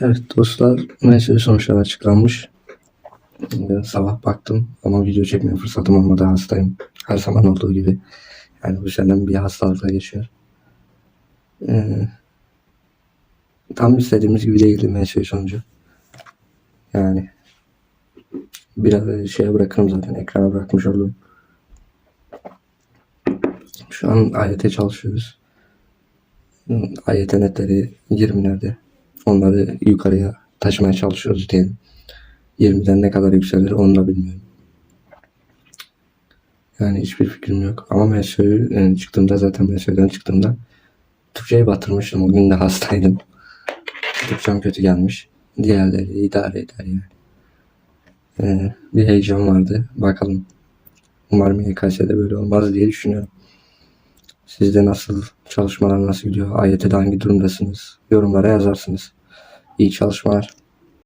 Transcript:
Evet dostlar, mesele sonuçları açıklanmış. Ben sabah baktım ama video çekmeye fırsatım olmadı hastayım. Her zaman olduğu gibi. Yani bu sene bir hastalıkla geçiyor. Ee, tam istediğimiz gibi değildi mesele sonucu. Yani biraz şeye bırakırım zaten ekrana bırakmış oldum. Şu an AYT çalışıyoruz. AYT netleri 20'lerde. Onları yukarıya taşımaya çalışıyoruz diyelim. 20'den ne kadar yükselir onu da bilmiyorum. Yani hiçbir fikrim yok. Ama MSÖ'yü yani çıktığımda zaten MSÖ'den çıktığımda Türkçeyi batırmıştım. O gün de hastaydım. Türkçem kötü gelmiş. Diğerleri idare eder yani. Ee, bir heyecan vardı. Bakalım. Umarım YKS'de böyle olmaz diye düşünüyorum. Sizde nasıl çalışmalar nasıl gidiyor? AYT'de hangi durumdasınız? Yorumlara yazarsınız. İyi çalışmalar.